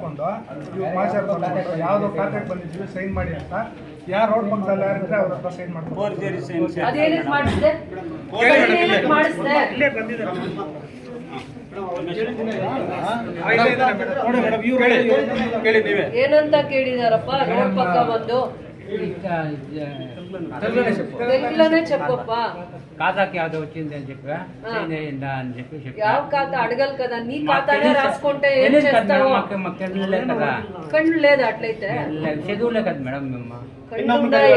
ಕೊಂಡು ನೀವು ಮಾಸ್ಟರ್ ಬಂದ್ಬಿಟ್ಟು ಯಾವುದೋ ಕಾಂಟ್ರಾಕ್ಟ್ ಬಂದಿದ್ವಿ ಸೈನ್ ಮಾಡಿ ಅಂತ. ಯಾರು ರೋಡ್ ಪಕ್ಕದಲ್ಲಿ ಯಾರಿದ್ರೆ ಅವ್ರ ಹತ್ರ ಸೈನ್ ನೀವೇ. ಏನಂತ ಕೇಳಿದಾರಪ್ಪ? ರೋಡ್ ಪಕ್ಕ ಬಂದು. తెలుగులోనే చెప్పప్ప ఖాతాకి యాదో వచ్చింది అని చెప్పి చేంజ్ అయ్యిందా అని చెప్పి చెప్పి ಯಾವ ఖాతా అడగలు కదా నీ ఖాతానే రాసుకుంటే ఏం తెలియదు కదా చేస్తావు మేడం, మాకు మాకు తెలియలే కదా కళ్ళు లేదు అట్లయితే లే- చదువులే కదా మేడం మేము కళ్ళు ఉన్నాయి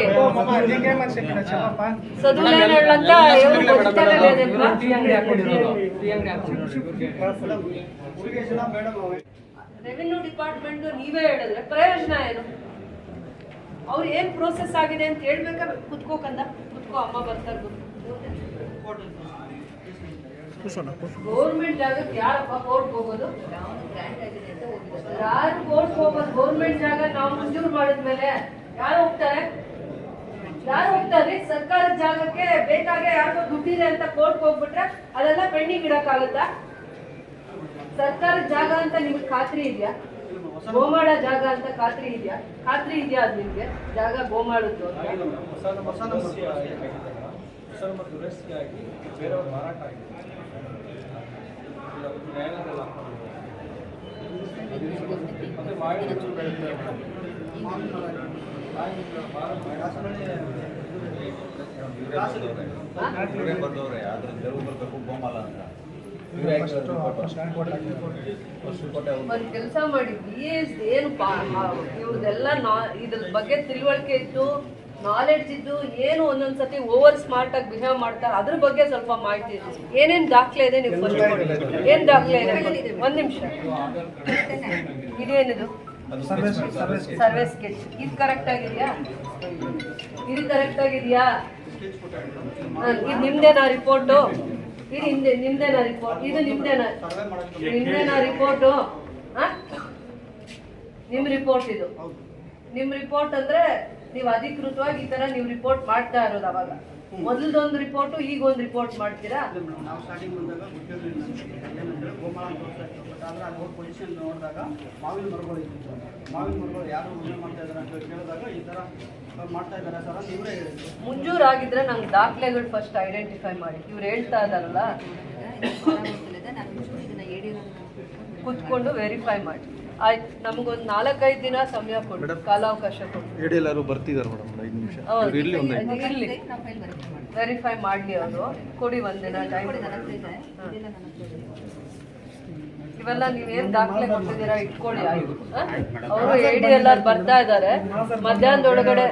నీకేమని చెప్పిన చెప్పప్ప చదువు లేని వాళ్ళంతా ఎవరు బతుకుతానే లేదమ్మా టీ అంగడి ಹಾಕೊಂಡಿರೋದು టీ ಅಂಗಡಿ ಹಾಕೊಂಡಿರೋದು ರೆವಿನ್ಯೂ ಡಿಪಾರ್ಟ್ಮೆಂಟ್ ನೀವೇ ಹೇಳಿದ್ರೆ ಪ್ರಯೋಜನ ಏನು ಅವ್ರು ಏನ್ ಪ್ರೋಸೆಸ್ ಆಗಿದೆ ಅಂತ ಹೇಳ್ಬೇಕಾದ್ರೆ ಕುತ್ಕೋಕಂದ ಕುತ್ಕೋ ಅಮ್ಮ ಬರ್ತಾರೆ ಗೌರ್ಮೆಂಟ್ ಜಾಗಕ್ಕೆ ಯಾರಪ್ಪ ಕೋರ್ಟ್ ಹೋಗೋದು? ಯಾರು ಕೋರ್ಟ್ ಹೋಗೋದು? ಗೌರ್ಮೆಂಟ್ ಜಾಗ ನಾವು ಮಂಜೂರು ಮಾಡಿದ್ಮೇಲೆ ಯಾರು ಹೋಗ್ತಾರೆ? ಯಾರು ಹೋಗ್ತಾರೆ? ಸರ್ಕಾರದ ಜಾಗಕ್ಕೆ ಬೇಕಾಗೆ ಯಾರಿಗೋ ದುಡ್ಡಿದೆ ಅಂತ ಕೋರ್ಟ್ ಹೋಗ್ಬಿಟ್ರೆ ಅದೆಲ್ಲ ಪೆಂಡಿಂಗ್ ಇಡಕ್ಕಾಗುತ್ತಾ ಸರ್ಕಾರದ ಜಾಗ ಅಂತ ನಿಮ್ಗೆ ಖಾತ್ರಿ ಇದೆಯಾ? ಗೋಮಾಳ ಜಾಗ ಅಂತ ಖಾತ್ರಿ ಇದೆಯಾ? ಖಾತ್ರಿ ಇದೆಯಾ ಅದು ನಿಮ್ಗೆ? ಜಾಗ ಗೋಮಾಳದ್ದು ಅಂತ? ಇವರೇ ಬರ್ದವ್ರೆ ಆದ್ರೆ ತೆರವು ಬರ್ಬೇಕು ಗೋಮಾಲ ಅಂತ. ಒಂದ್ ಕೆಲಸ ಮಾಡಿ ಬಿ ಎಸ್ ಏನು ಇವ್ರದೆಲ್ಲ ನಾ ಇದ್ರ ಬಗ್ಗೆ ತಿಳುವಳಿಕೆ ಇತ್ತು ನಾಲೆಡ್ಜ್ ಇದ್ದು ಏನು ಒಂದೊಂದ್ಸತಿ ಓವರ್ ಸ್ಮಾರ್ಟ್ ಆಗಿ ಬಿಹೇವ್ ಮಾಡ್ತಾರೆ ಅದ್ರ ಬಗ್ಗೆ ಸ್ವಲ್ಪ ಮಾಹಿತಿ ಇದೆ. ಏನೇನ್ ದಾಖಲೆ ಇದೆ ನೀವು ಫಸ್ಟ್ ಕೊಡಿ. ಏನ್ ದಾಖಲೆ ಇದೆ? ಒಂದ್ ನಿಮಿಷ. ಇದೇನಿದು? ಸರ್ವೆ ಸ್ಕೆಚ್ ಇದು ಕರೆಕ್ಟ್ ಆಗಿದೆಯಾ? ಇದು ಕರೆಕ್ಟ್ ಆಗಿದೆಯಾ? ಇದು ನಿಮ್ದೇನಾ ರಿಪೋರ್ಟು ಇದು ಹಿಂದೆ ನಿಮ್ದೇನಾ ರಿಪೋರ್ಟ್ ಇದು ನಿಮ್ದೇನಾ? ನಿಮ್ದೇನಾ ರಿಪೋರ್ಟು ನಿಮ್ಮ ರಿಪೋರ್ಟ್ ಇದು. ನಿಮ್ ರಿಪೋರ್ಟ್ ಅಂದ್ರೆ ನೀವು ಅಧಿಕೃತವಾಗಿ ಈ ತರ ನೀವು ರಿಪೋರ್ಟ್ ಮಾಡ್ತಾ ಇರೋದು ಅವಾಗ. ಮೊದಲದೊಂದು ರಿಪೋರ್ಟು ಈಗ ಒಂದು ರಿಪೋರ್ಟ್ ಮಾಡ್ತೀರಾ ನಾವು ಸ್ಟಾರ್ಟಿಂಗ್ ಬಂದಾಗ ಗೊತ್ತಿರಲಿಲ್ಲ ಏನಂದ್ರೆ ಗೋಮಾಳ ಅಂತ ಆದ್ರೆ ಅಲ್ಲಿ ಹೋಗಿ ಪೊಸಿಷನ್ ನೋಡಿದಾಗ ಮಾವಿನ ಮರಗಳು ಇತ್ತು ಮಾವಿನ ಮರಗಳು ಯಾರು ಉಳುಮೆ ಮಾಡ್ತಾ ಇದ್ದಾರೆ ಅಂತ ಕೇಳಿದಾಗ ಈ ಥರ ಮಾಡ್ತಾ ಇದ್ದಾರೆ ಸರ್ ಅಂತ ಇವರೇ ಹೇಳಿದ್ರು. ಮುಂಜೂರು ಆಗಿದ್ರೆ ನಂಗೆ ದಾಖಲೆಗಳು ಫಸ್ಟ್ ಐಡೆಂಟಿಫೈ ಮಾಡಿ. ಇವ್ರು ಹೇಳ್ತಾ ಇದಾರಲ್ಲ ಕುತ್ಕೊಂಡು ವೆರಿಫೈ ಮಾಡಿ. ಆಯ್ತು ನಮಗೊಂದು ನಾಲ್ಕೈದು ದಿನ ಸಮಯ ಕೊಡಿ ಕಾಲಾವಕಾಶ ಕೊಡಿ. ಹೇಳಿ ಎಲ್ಲರೂ ಬರ್ತಿದ್ದಾರೆ ಮೇಡಮ್ ಐದು ನಿಮಿಷ. ಹೌದು. ಇರ್ಲಿ ಒಂದು ಇರ್ಲಿ. ವೆರಿಫೈ ಮಾಡ್ಲಿ ಅವರು. ಕೊಡಿ ಒಂದಿನ ಟೈಮ್ ಇವೆಲ್ಲ ನೀವೇನ್ ದಾಖಲೆ ಕೊಟ್ಟಿದ್ದೀರಾ? ಇಟ್ಕೊಳ್ಳಿ ಆಯ್ತು. ಅವರು ಎಡಿ ಎಲ್ಲ ಬರ್ತಾ ಇದ್ದಾರೆ. ಮಧ್ಯಾಹ್ನದೊಳಗಡೆ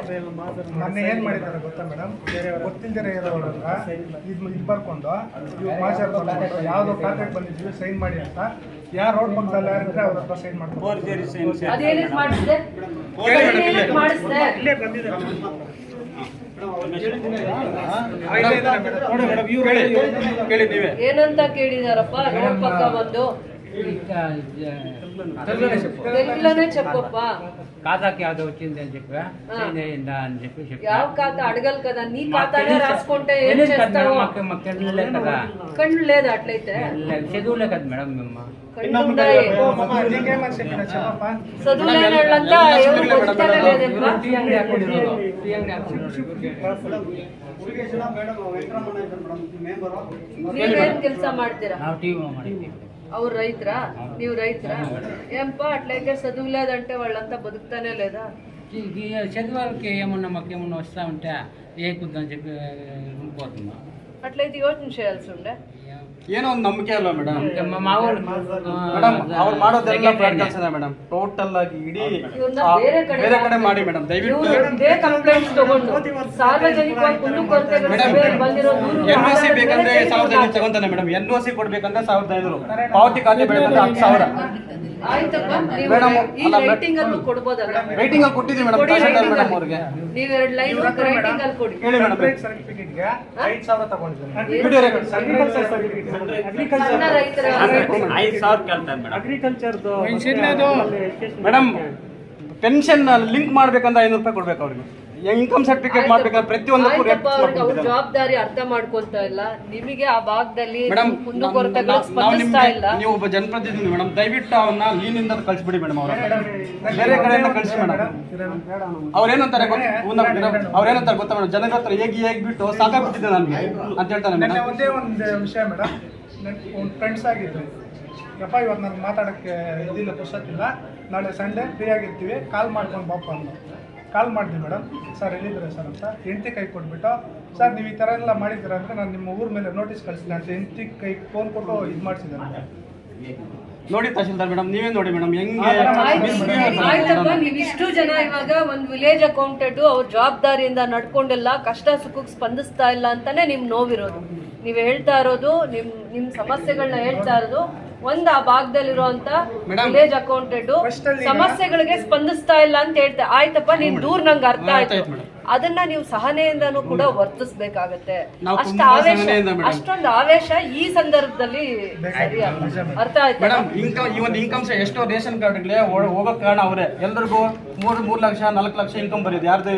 ಮೊನ್ನೆ ಏನ್ ಮಾಡಿದ್ದಾರೆ ಗೊತ್ತಾ ಮೇಡಮ್? ಗೊತ್ತಿಲ್ದಿರ ಇದು ಇದು ಬರ್ಕೊಂಡು ಯಾವುದೋ ಖಾತೆಗೆ ಬಂದಿದ್ವಿ ಸೈನ್ ಮಾಡಿ ಅಂತ. ಯಾರು ರೋಡ್ ಪಕ್ಕದಲ್ಲಿ ಯಾರಿದ್ರೆ ಅವ್ರ ಹತ್ರ ಸೈನ್ ಮಾಡಿಸ್ದೆ? ಮಾಡಿಸ್ದೆ? ಏನಂತ ಕೇಳಿದಾರಪ್ಪ? ರೋಡ್ ಪಕ್ಕ ಬಂದು తెలుగులోనే చెప్పప్ప ఖాతాకి యాదో వచ్చింది అని చెప్పి చేంజ్ అయ్యిందా అని చెప్పి చెప్పి ಯಾವ ఖాతా అడగలు కదా నీ ఖాతానే తెలియదు రాసుకుంటే ఏం తెలియదు కదా చేస్తావు మేడం, మాకు మాకు తెలియలే కదా కళ్ళు లేదు అట్లయితే లే- చదువులే కదా మేడం మేము కళ్ళు ఉన్నాయి నీకేమని చెప్పిన చెప్పప్ప చదువు లేని వాళ్ళంతా ఎవరు బతుకుతానే లేదమ్మా టీ అంగడి ಹಾಕೊಂಡಿರೋದು టీ ಅಂಗಡಿ ಹಾಕೊಂಡಿರೋದು ಮುರುಗೇಶ್ವರ ಮೇಡಮ್ ವೆಂಕಟರಮಣ ಇದ್ದಾರೆ ಮೇಡಮ್ ಮೆಂಬರು ನೀವೇನ್ ಕೆಲಸ ಮಾಡ್ತೀರಾ ನಾವು టీవీ ಮಾಡಿದ್ದೀವಿ ಅವ್ರು ರೈತರ ನೀವು ರೈತರ ఏంప అట్లయితే చదువు లేదంటే వాళ్ళంతా బతుకుతానే లేదా ఈ- ఈ చదివాళ్ళకి ఏమన్నా మాకు ఏమన్నా వస్తా ఉంటే ఏ కుద్దని చెప్పి ఉండిపోతున్నాం అట్లయితే యోచన చేయాల్సి ఉండే ಏನೋ ಒಂದು ನಂಬಿಕೆ ಅಲ್ವಾ ಮೇಡಮ್ ಮೇಡಮ್ ಅವ್ರು ಮಾಡೋದೆಲ್ಲ ಬ್ಯಾಡ್ ಮೇಡಮ್ ಟೋಟಲ್ ಆಗಿ ಇಡೀ ಬೇರೆ ಕಡೆ ಮಾಡಿ ಮೇಡಮ್ ದಯವಿಟ್ಟು ಎನ್ ಒ ಸಿ ಬೇಕಂದ್ರೆ ಸಾವಿರದ ಐನೂರು ತಗೊಂತಾನೆ ಮೇಡಮ್ ಎನ್ ಒ ಸಿ ಕೊಡ್ಬೇಕಂದ್ರೆ ಸಾವಿರದ ಐನೂರು ಪಾವತಿ ಖಾತೆ ಬೆಳೆದಂದ್ರೆ ಹತ್ತು ಸಾವಿರ. ಆಯ್ತಪ್ಪ ನೀವು ಮೇಡಮ್, ಈ ಅಲ್ಲ, ರೈಟಿಂಗ್ ಅನ್ನು ಕೊಡ್ಬೋದಲ್ಲ? ರೈಟಿಂಗ್ ಅಲ್ಲಿ ಕೊಟ್ಟಿದ್ದೀವಿ ಮೇಡಮ್ ಕೊಡಿ ತಹಶೀಲ್ದಾರ್ rating ಮೇಡಮ್ ಅವ್ರಿಗೆ. ನೀವು ಎರಡು ಲೈನ್ ರೈಟಿಂಗ್ ಅಲ್ಲಿ ಕೊಡಿ. ಹೇಳಿ ಮೇಡಮ್. ಸರ್ಟಿಫಿಕೇಟ್ಗೆ ಐದು ಸಾವಿರ ತಗೊಂಡಿದ್ದೀನಿ. ವಿಡಿಯೋ ರೆಕಾರ್ಡ್ ಅಗ್ರಿಕಲ್ಚರ್ ಸರ್ಟಿಫಿಕೇಟ್ ಸಣ್ಣ ರೈತರ ಐದು ಸಾವಿರ ಕೇಳ್ತಾರೆ ಮೇಡಮ್. ಮೇಡಮ್ ಪೆನ್ಷನ್ ಲಿಂಕ್ ಮಾಡ್ಬೇಕಂದ್ರೆ ಐನೂರು ರೂಪಾಯಿ ಕೊಡ್ಬೇಕು ಅವ್ರಿಗೆ. ಇನ್ಕಮ್ ಸರ್ಟಿಫಿಕೇಟ್ ಮಾಡ್ಬೇಕಾದ್ರೆ ಪ್ರತಿಯೊಂದಕ್ಕೂ ರೇಟ್ ಅವ್ರ ಜವಾಬ್ದಾರಿ ಅರ್ಥ ಮಾಡ್ಕೊಳ್ತಾ ಇಲ್ಲ. ನಿಮಗೆ ಆ ಭಾಗದಲ್ಲಿ ಮೇಡಮ್ ಕುಂದುಕೊರತೆಗಳು ಸ್ಪಂದಿಸ್ತಾ ಇಲ್ಲ. ನೀವು ಒಬ್ಬ ಜನಪ್ರತಿನಿಧಿ ಮೇಡಮ್ ದಯವಿಟ್ಟು ಅವನ್ನ ಲೀನಿಂದ ಕಳಿಸ್ಬಿಡಿ ಮೇಡಮ್ ಅವರ ಬೇರೆ ಕಡೆಯಿಂದ ಕಳಿಸಿ ಮೇಡಮ್ ಅವ್ರೇನಂತಾರೆ ಅವ್ರೇನಂತಾರೆ ಗೊತ್ತಾ ಮೇಡಮ್ ಜನಗಳ ಹತ್ರ ಹೇಗೆ ಸಾಕಾ ಸಾಕಾಗ್ಬಿಟ್ಟಿದೆ ನನಗೆ ಅಂತ ಹೇಳ್ತಾರೆ ಮೇಡಮ್. ಒಂದೇ ಒಂದು ವಿಷಯ ಮೇಡಮ್. ಒಂದು ಫ್ರೆಂಡ್ಸ್ ಆಗಿದ್ರು. ಯಪ್ಪ ಇವಾಗ ನನಗೆ ಮಾತಾಡೋಕ್ಕೆ ಇದಿಲ್ಲ ಪುಸ್ತಕಿಲ್ಲ ನಾಳೆ ಸಂಡೇ ಫ್ರೀ ಆಗಿರ್ತೀವಿ. ಕಾಲ್ ಮಾಡ್ಕೊಂಡು ಬಾಪ ಅಂದ್ರು ಕಾಲ್ ಮಾಡಿದೆ ಮೇಡಮ್. ಸರ್ ಎಲ್ಲಿದ್ದೀರಾ ಸರ್ ಅಂತ. ಹೆಂಡತಿ ಕೈ ಕೊಟ್ಬಿಟ್ಟು ಸರ್ ನೀವು ಈ ಥರ ಎಲ್ಲ ಮಾಡಿದ್ದೀರ ಅಂದರೆ ನಾನು ನಿಮ್ಮ ಊರ ಮೇಲೆ ನೋಟಿಸ್ ಕಳಿಸಿದೆ ಅಂತ ಹೆಂಡತಿ ಕೈ ಫೋನ್ ಕೊಟ್ಟು ಇದು ಮಾಡಿಸಿದ್ದಾರೆ ನೋಡಿ ತಹಶೀಲ್ದಾರ್ ಮೇಡಮ್ ನೀವೇ ನೋಡಿ ಮೇಡಮ್ ಹೆಂಗೆ ಆಯ್ತು- ಆಯ್ತಪ್ಪ ನೀವು ಇಷ್ಟು ಜನ ಇವಾಗ ಒಂದು ವಿಲೇಜ್ ಅಕೌಂಟೆಂಟ್ ಅವ್ರ ಜವಾಬ್ದಾರಿಯಿಂದ ನಡ್ಕೊಂಡೆಲ್ಲ ಕಷ್ಟ ಸುಖಕ್ಕೆ ಸ್ಪಂದಿಸ್ತಾ ಇಲ್ಲ ಅಂತಾನೆ ನಿಮ್ ನೋವಿರೋದು. ನೀವು ಹೇಳ್ತಾ ಇರೋದು ನಿಮ್ ನಿಮ್ ಸಮಸ್ಯೆಗಳನ್ನ ಹೇಳ್ತಾ ಇರೋದು ಒಂದ್ ಆ ಭಾಗದಲ್ಲಿರುವಂತ ಇರುವಂತ ವಿಲೇಜ್ ಈಗ- ಸಮಸ್ಯೆಗಳಿಗೆ ಸ್ಪಂದಿಸ್ತಾ ಇಲ್ಲ ಅಂತ ಹೇಳ್ತೆ. ಆಯ್ತಪ್ಪ ನಿಮ್ ದೂರ್ ನಂಗೆ ಅರ್ಥ ಆಯ್ತು. ಅದನ್ನ ನೀವು ಸಹನೆಯಿಂದನೂ ಕೂಡ ವರ್ತಿಸ್ಬೇಕಾಗತ್ತೆ. ನಾವು ಅಷ್ಟ ಆವೇಶ ಅಷ್ಟೊಂದು ಆವೇಶ ಈ ಸಂದರ್ಭದಲ್ಲಿ ಸರಿ ಅರ್ಥ ಆಯ್ತು? ಮೇಡಮ್ ಇನ್ಕಮ್ ಈ ಒಂದು ಇನ್ಕಮ್ ಎಷ್ಟೋ ರೇಷನ್ ಕಾರ್ಡ್ಗಳೇ ಹೋಗೋಕ್ ಕಾರಣ ಅವರೇ. ಎಲ್ರಿಗೂ ಮೂರು ಮೂರು ಲಕ್ಷ ನಾಲ್ಕು ಲಕ್ಷ ಇನ್ಕಮ್ ಬರೆಯೋದು. ಯಾರ್ದು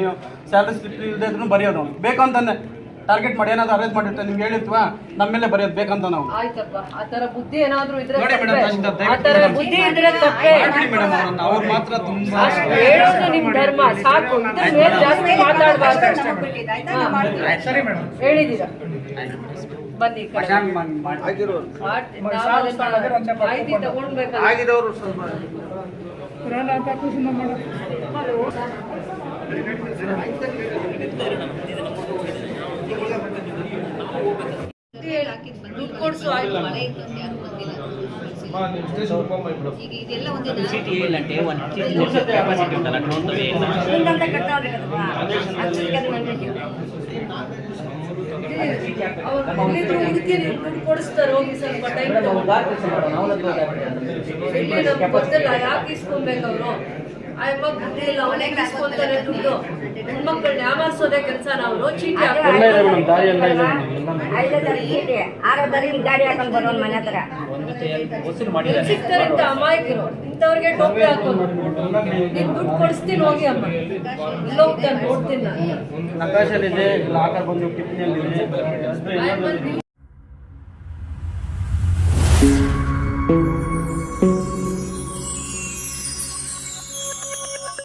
ಸ್ಯಾಲರಿ ಸ್ಲಿಪ್ ಇಲ್ಲದೆ ಇದ್ರೂ ಬರೆಯೋದು. ಬೇಕು ಬೇಕಂತಾನೆ ಟಾರ್ಗೆಟ್ ಮಾಡಿ ಏನಾದ್ರು ಅರೇಂಜ್ ಮಾಡಿರ್ತಾರೆ ನಿಮ್ಗೆ ಹೇಳಿರ್ತೀವ? ನಮ್ಮ ಮೇಲೆ ಬರೆಯೋದು ಬೇಕಂತ ನಾವು. ಆಯ್ತಪ್ಪ. ಆ ಥರ ಬುದ್ಧಿ ಏನಾದರೂ ಇದ್ರೆ ನೋಡಿ ತಪ್ಪೇ. ಮೇಡಮ್, ತಹಶೀಲ್ದಾರ್ ಆ ದಯವಿಟ್ಟು ಮೇಡಮ್. ಬುದ್ಧಿ ಇದ್ರೆ ತಪ್ಪೇ. ಮಾಡ್ಬಿಡಿ ಮೇಡಮ್ ಅವ್ರನ್ನ. ಅವ್ರು ಮಾತ್ರ ತುಂಬಾ ಹೇಳೋದು ನಿಮ್ಮ ಧರ್ಮ. ಸಾಕು. ಇದ್ರ ಮೇಲೆ ಜಾಸ್ತಿ ಮಾತಾಡಬಾರ್ದು. ಸರಿ ಮೇಡಮ್. ಬನ್ನಿ ಈ ಕಡೆ. ಮಾಹಿತಿ ದುಡ್ಡು ಕೊಡ್ಸು ಆಯ್ತು ಈಗ ಇದೆಲ್ಲ ಒಂದಿನ ಸಿಟಿ ಇಲ್ಲಂటే ಒಂದು ಕೆಪಾಸಿಟಿ ಉಂಟಲ್ಲ ನೋಡ್ತವೆ ಮುಂದಂತ ಕಟ್ಟಾವ್ರಿ ಕದವಾ ಅವ್ರು ಎಲ್ಲಿದ್ರು ಹುಡುಕಿ ನೀವು ದುಡ್ಡು ಕೊಡಿಸ್ತಾರೆ ಹೋಗಿ ಸ್ವಲ್ಪ ಟೈಮ್ ಗೊತ್ತಿಲ್ಲ ಯಾಕೆ ಇಸ್ಕೊಬೇಕು ಅವರು? ಬುದ್ಧಿ ಇಲ್ಲ ಅವನೇ ಇಸ್ಕೊಂತಾರೆ ದುಡ್ಡು. ಹೆಣ್ಮಕ್ಳನ್ನ ಯಾಮಾರ್ಸೋದೇ ಕೆಲಸ ನಾವು. ಚೀಟಿ ಸಿಗ್ತಾರೆ ಅಂತ ಅಮಾಯಕರು. ಇಂಥವ್ರಿಗೆ ಟೋಪಿ ಹಾಕೋದು. ನೀನ್ ದುಡ್ಡು ಕೊಡಿಸ್ತೀನಿ ಹೋಗಿ ಅಮ್ಮ. ಇಲ್ಲ ಹೋಗ್ತಾನೆ ನೋಡ್ತೀನಿ ನಾನು.